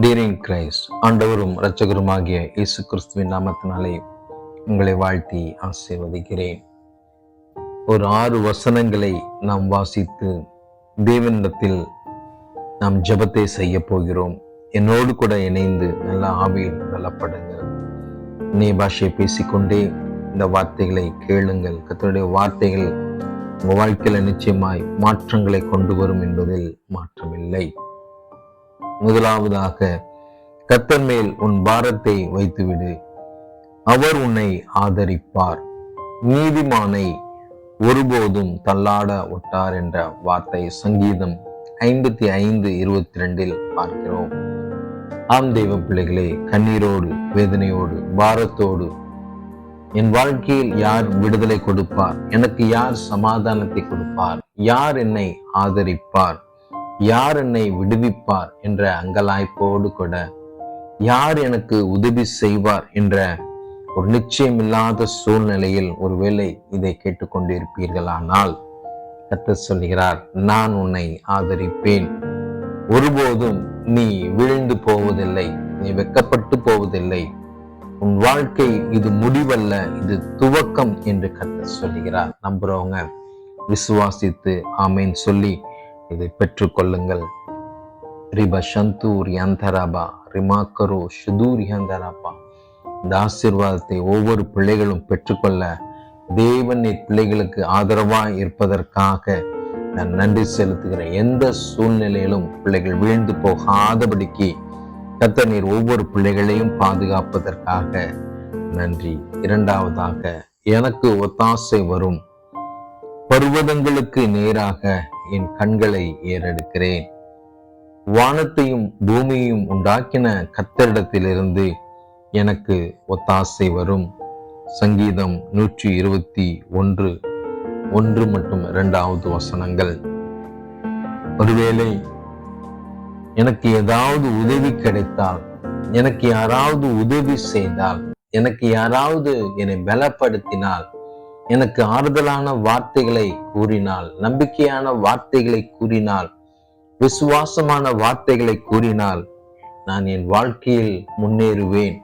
டீரிங் Christ ஆண்டவரும் இரட்சகருமாகிய இயேசு கிறிஸ்துவின் நாமத்தினாலே உங்களை வாழ்த்தி ஆசீர்வதிக்கிறேன். ஒரு ஆறு வசனங்களை நாம் வாசித்து தேவனிடத்தில் நாம் ஜெபத்தை செய்ய போகிறோம். என்னோடு கூட இணைந்து நல்ல ஆவியில் பலப்படுங்கள் நீ பாஷையை பேசிக்கொண்டே இந்த வார்த்தைகளை கேளுங்கள். கத்தருடைய வார்த்தைகள் உங்கள் வாழ்க்கையில் நிச்சயமாய் மாற்றங்களை கொண்டு வரும் என்பதில் மாற்றமில்லை. முதலாவதாக கத்தன் மேல் உன் பாரத்தை வைத்துவிடு. அவர் உன்னை ஆதரிப்பார். நீதிமானை ஒருபோதும் தள்ளாட ஒட்டார் என்ற வார்த்தை சங்கீதம் ஐம்பத்தி ஐந்து இருபத்தி ரெண்டில் பார்க்கிறோம். ஆம் தெய்வ பிள்ளைகளே கண்ணீரோடு வேதனையோடு பாரத்தோடு என் வாழ்க்கையில் யார் விடுதலை கொடுப்பார்? எனக்கு யார் சமாதானத்தை கொடுப்பார்? யார் என்னை ஆதரிப்பார்? யார் என்னை விடுவிப்பார் என்ற அங்கலாய்ப்போடு கூட யார் எனக்கு உதவி செய்வார் என்ற ஒரு நிச்சயமில்லாத சூழ்நிலையில் ஒருவேளை இதை கேட்டுக்கொண்டிருப்பீர்களானால் கத்த சொல்கிறார் நான் உன்னை ஆதரிப்பேன். ஒருபோதும் நீ விழுந்து போவதில்லை நீ வெக்கப்பட்டு போவதில்லை. உன் வாழ்க்கை இது முடிவல்ல இது துவக்கம் என்று கத்த சொல்கிறார் நம்புறவங்க விசுவாசித்து ஆமேன் சொல்லி இதை பெற்றுக்கொள்ளுங்கள். ரிப சந்தூர் யந்தராபா ரிமாக்கரோ ஷுதூர் யந்தராபா. இந்த ஆசீர்வாதத்தை ஒவ்வொரு பிள்ளைகளும் பெற்றுக்கொள்ள தேவன் பிள்ளைகளுக்கு ஆதரவாக இருப்பதற்காக நான் நன்றி செலுத்துகிறேன். எந்த சூழ்நிலையிலும் பிள்ளைகள் வீழ்ந்து போகாதபடிக்கு கத்த நீர் ஒவ்வொரு பிள்ளைகளையும் பாதுகாப்பதற்காக நன்றி. இரண்டாவதாக எனக்கு ஒத்தாசை வரும் பர்வதங்களுக்கு நேராக என் கண்களை ஏறெடுக்கிறேன். வானத்தையும் பூமியையும் உண்டாக்கின கத்தரிடத்திலிருந்து எனக்கு ஒத்தாசை வரும். சங்கீதம் நூற்றி இருபத்தி ஒன்று ஒன்று மற்றும் இரண்டாவது வசனங்கள். ஒருவேளை எனக்கு ஏதாவது உதவி கிடைத்தால் எனக்கு யாராவது உதவி செய்தால் எனக்கு யாராவது என்னை பலப்படுத்தினால் எனக்கு ஆறுதலான வார்த்தைகளை கூறினால் நம்பிக்கையான வார்த்தைகளை கூறினால் விசுவாசமான வார்த்தைகளை கூறினால் நான் என் வாழ்க்கையில் முன்னேறுவேன்.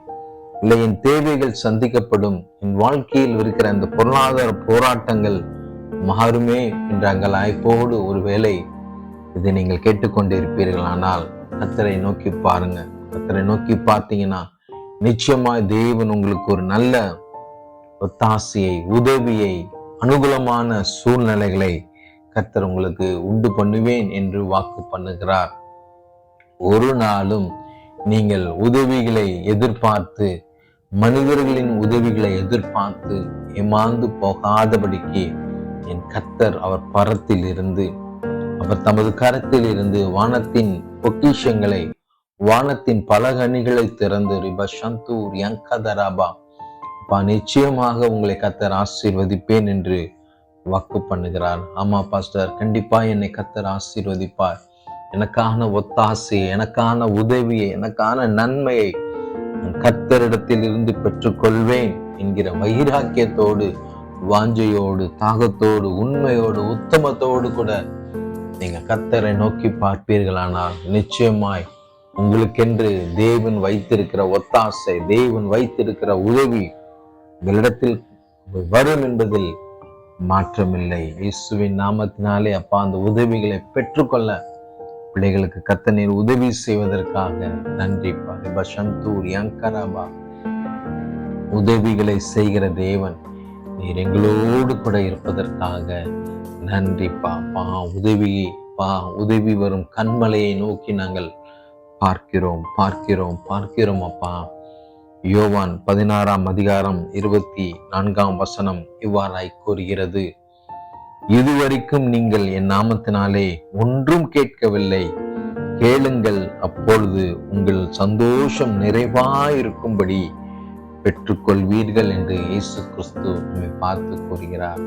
இல்லை என் தேவைகள் சந்திக்கப்படும். என் வாழ்க்கையில் இருக்கிற அந்த பொருளாதார போராட்டங்கள் மாறுமே என்ற அங்கலாய்ப்போடு ஒருவேளை இதை நீங்கள் கேட்டுக்கொண்டிருப்பீர்களானால் கத்தரை நோக்கி பாருங்க. கத்தரை நோக்கி பார்த்தீங்கன்னா நிச்சயமாய் தேவன் உங்களுக்கு ஒரு நல்ல ஒத்தாசையை உதவியை அனுகூலமான சூழ்நிலைகளை கர்த்தர் உங்களுக்கு உண்டு பண்ணுவேன் என்று வாக்கு பண்ணுகிறார். ஒரு நாளும் நீங்கள் உதவிகளை எதிர்பார்த்து மனிதர்களின் உதவிகளை எதிர்பார்த்து ஏமாந்து போகாதபடிக்கு என் கத்தர் அவர் பரத்தில் இருந்து அவர் தமது கரத்தில் இருந்து வானத்தின் பொக்கிஷங்களை வானத்தின் பலகணிகளை திறந்து ரிபஷந்தூர் யங்கதராபா நிச்சயமாக உங்களை கத்தர் ஆசீர்வதிப்பேன் என்று வாக்கு பண்ணுகிறார். ஆமா பாஸ்டர் கண்டிப்பா என்னை கத்தர் ஆசீர்வதிப்பார். எனக்கான ஒத்தாசை எனக்கான உதவியை எனக்கான நன்மையை கத்தரிடத்தில் இருந்து பெற்றுக்கொள்வேன் என்கிற வைராக்கியத்தோடு வாஞ்சையோடு தாகத்தோடு உண்மையோடு உத்தமத்தோடு கூட நீங்க கத்தரை நோக்கி பார்ப்பீர்களானால் நிச்சயமாய் உங்களுக்கென்று தேவன் வைத்திருக்கிற ஒத்தாசை தேவன் வைத்திருக்கிற உதவி எங்களிடத்தில் வரும் என்பதில் மாற்றமில்லை. இயேசுவின் நாமத்தினாலே அப்பா அந்த உதவிகளை பெற்றுக்கொள்ள பிள்ளைகளுக்கு கத்த நீர் உதவி செய்வதற்காக நன்றி சந்தூர் யங்கராபா. உதவிகளை செய்கிற தேவன் நீர் எங்களோடு கூட இருப்பதற்காக நன்றிப்பா பா உதவி பா உதவி வரும் கண்மலையை நோக்கி நாங்கள் பார்க்கிறோம் பார்க்கிறோம் பார்க்கிறோம் அப்பா. யோவான் பதினாறாம் அதிகாரம் இருபத்தி நான்காம் வசனம் இவ்வாறாய் கூறுகிறது. இதுவரைக்கும் நீங்கள் என் நாமத்தினாலே ஒன்றும் கேட்கவில்லை. கேளுங்கள் அப்பொழுது உங்கள் சந்தோஷம் நிறைவாயிருக்கும்படி பெற்றுக்கொள்வீர்கள் என்று இயேசு கிறிஸ்து நம்மை பார்த்து கூறுகிறார்.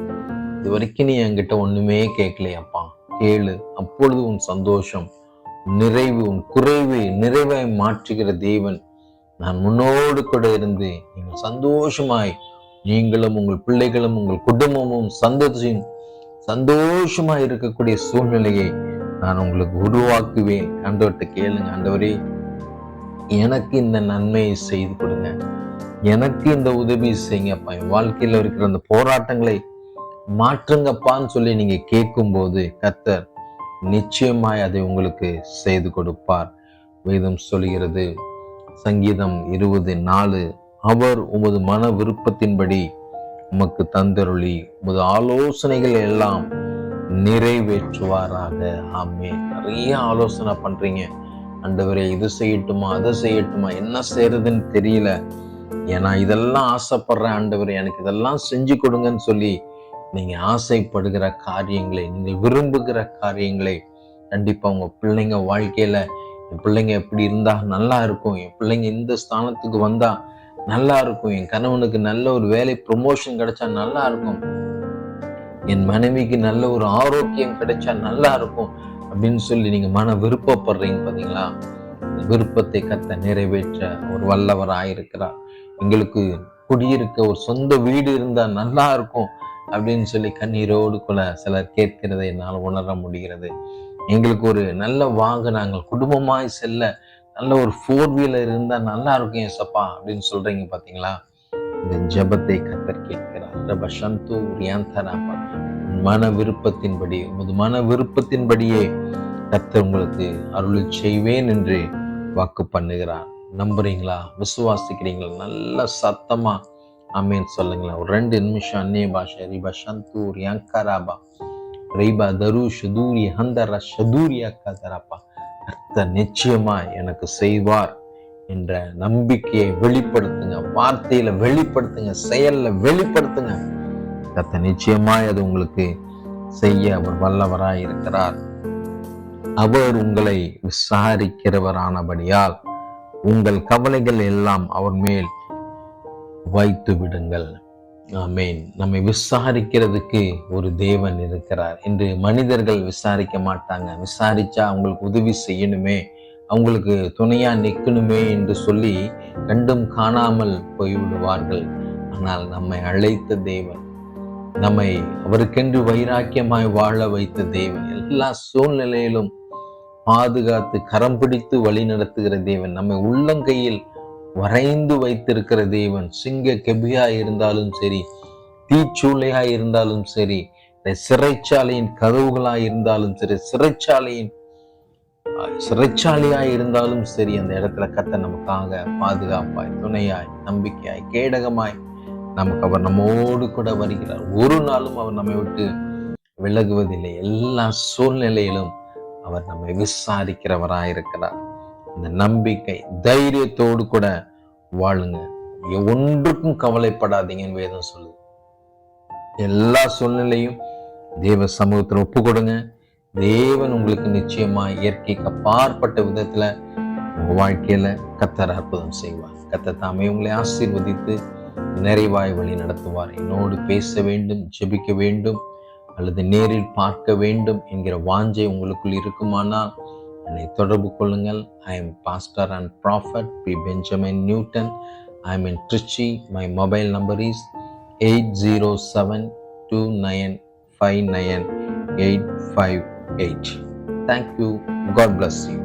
இதுவரைக்கும் நீ என்கிட்ட ஒண்ணுமே கேட்கலையப்பா. கேளு அப்பொழுது உன் சந்தோஷம் நிறைவு உன் குறைவு நிறைவை மாற்றுகிற தேவன் நான் முன்னோடு கூட இருந்து நீங்கள் சந்தோஷமாய் நீங்களும் உங்கள் பிள்ளைகளும் உங்கள் குடும்பமும் சந்தோஷம் சந்தோஷமா இருக்கக்கூடிய சூழ்நிலையை நான் உங்களுக்கு உருவாக்குவேன். ஆண்டவர்கிட்ட கேளுங்க. ஆண்டவரே எனக்கு இந்த நன்மையை செய்து கொடுங்க. எனக்கு இந்த உதவி செய்யுங்கப்பா. என் வாழ்க்கையில் இருக்கிற அந்த போராட்டங்களை மாற்றுங்கப்பான்னு சொல்லி நீங்க கேட்கும்போது கத்தர் நிச்சயமாய் அதை உங்களுக்கு செய்து கொடுப்பார். வேதம் சொல்கிறது சங்கீதம் இருபது நாலு. அவர் உமது மன விருப்பத்தின்படி உமக்கு தந்தருளி. உமது ஆலோசனைகள் எல்லாம் நிறைவேற்றுவாராக. ஆமே நிறைய ஆலோசனை பண்றீங்க. அண்டவரே இது செய்யட்டுமா அதை செய்யட்டுமா என்ன செய்யறதுன்னு தெரியல. ஏன்னா இதெல்லாம் ஆசைப்படுறேன் ஆண்டவரே எனக்கு இதெல்லாம் செஞ்சு கொடுங்கன்னு சொல்லி நீங்க ஆசைப்படுகிற காரியங்களை நீங்கள் விரும்புகிற காரியங்களை கண்டிப்பா உங்க பிள்ளைங்க வாழ்க்கையில என் பிள்ளைங்க எப்படி இருந்தா நல்லா இருக்கும். என் பிள்ளைங்க இந்த ஸ்தானத்துக்கு வந்தா நல்லா இருக்கும். என் கணவனுக்கு நல்ல ஒரு வேலை ப்ரொமோஷன் கிடைச்சா நல்லா இருக்கும். என் மனைவிக்கு நல்ல ஒரு ஆரோக்கியம் கிடைச்சா நல்லா இருக்கும் அப்படின்னு சொல்லி நீங்க மன விருப்பப்படுறீங்க பாத்தீங்களா? விருப்பத்தை கத்த நிறைவேற்ற ஒரு வல்லவராயிருக்கிறார். எங்களுக்கு குடியிருக்க ஒரு சொந்த வீடு இருந்தா நல்லா இருக்கும் அப்படின்னு சொல்லி கண்ணீரோடு கூட சிலர் கேட்கிறதை என்னால் உணர முடிகிறது. எங்களுக்கு ஒரு நல்ல வாங்க நாங்கள் குடும்பமாய் செல்ல நல்ல ஒரு ஃபோர் வீலர் இருந்தா நல்லா இருக்கும் ஏசப்பா அப்படின்னு சொல்றீங்க பாத்தீங்களா? இந்த ஜெபத்தை கத்தர் கேட்கிறார். ரப சந்து ரியாந்தராப்பா மன விருப்பத்தின்படி உமது மன விருப்பத்தின்படியே கத்தர் உங்களுக்கு அருள் செய்வேன் என்று வாக்கு பண்ணுகிறார். நம்புறீங்களா? விசுவாசிக்கிறீங்களா? நல்ல சத்தமா அமேன் சொல்லுங்களேன். ஒரு ரெண்டு நிமிஷம் அந்நிய பாஷை ரிபா சந்தூர் யங்கராபா ரைபா தரு ஷதூரி ஹந்தர ஷதூரியாக்கா தரப்பா கர்த்த நிச்சயமா எனக்கு செய்வார் என்ற நம்பிக்கையை வெளிப்படுத்துங்க. வார்த்தையில வெளிப்படுத்துங்க செயல்ல வெளிப்படுத்துங்க. கர்த்தர் நிச்சயமாய் அது உங்களுக்கு செய்ய அவர் வல்லவராய் இருக்கிறார். அவர் உங்களை விசாரிக்கிறவரானபடியால் உங்கள் கவலைகள் எல்லாம் அவர் மேல் வைத்து விடுங்கள் ஆமேன். நம்மை விசாரிக்கிறதுக்கு ஒரு தேவன் இருக்கிறார். என்று மனிதர்கள் விசாரிக்க மாட்டாங்க. விசாரிச்சா அவங்களுக்கு உதவி செய்யணுமே. அவங்களுக்கு துணையா நிற்கணுமே என்று சொல்லி கண்டும் காணாமல் போய்விடுவார்கள். ஆனால் நம்மை அழைத்த தேவன் நம்மை அவருக்கென்று வைராக்கியமாய் வாழ வைத்த தேவன் எல்லா சூழ்நிலையிலும் பாதுகாத்து கரம் பிடித்து வழி நடத்துகிற தேவன் நம்மை உள்ளங்கையில் வரைந்து வைத்திருக்கிற தேவன் சிங்க கெபியா இருந்தாலும் சரி தீச்சூளையா இருந்தாலும் சரி சிறைச்சாலையின் கதவுகளா இருந்தாலும் சரி சிறைச்சாலையின் சிறைச்சாலையா இருந்தாலும் சரி அந்த இடத்துல கத்த நமக்காக பாதுகாப்பாய் துணையாய் நம்பிக்கையாய் கேடகமாய் நமக்கு அவர் நம்மோடு கூட வருகிறார். ஒரு நாளும் அவர் நம்மை விட்டு விலகுவதில்லை. எல்லா சூழ்நிலையிலும் அவர் நம்மை விசாரிக்கிறவராயிருக்கிறார். இந்த நம்பிக்கை தைரியத்தோடு கூட வாழுங்க. ஒன்றுக்கும் கவலைப்படாதீங்கன்னு வேதம் சொல்லுது. எல்லா சூழ்நிலையும் தேவ சமூகத்தில் ஒப்பு கொடுங்க தேவன் உங்களுக்கு நிச்சயமா இயற்கைக்கு அப்பாற்பட்ட விதத்துல உங்க வாழ்க்கையில கத்தர் அற்புதம் செய்வார். கத்த தாமே உங்களை ஆசீர்வதித்து நிறைவாய் வழி நடத்துவார். என்னோடு பேச வேண்டும் ஜெபிக்க வேண்டும் அல்லது நேரில் பார்க்க வேண்டும் என்கிற வாஞ்சை உங்களுக்குள் இருக்குமானால் என்னை தொடர்பு கொள்ளுங்கள். I am pastor and prophet B Benjamin Newton I am in Trichy my mobile number is eight zero seven two nine five nine eight five eight thank you God bless you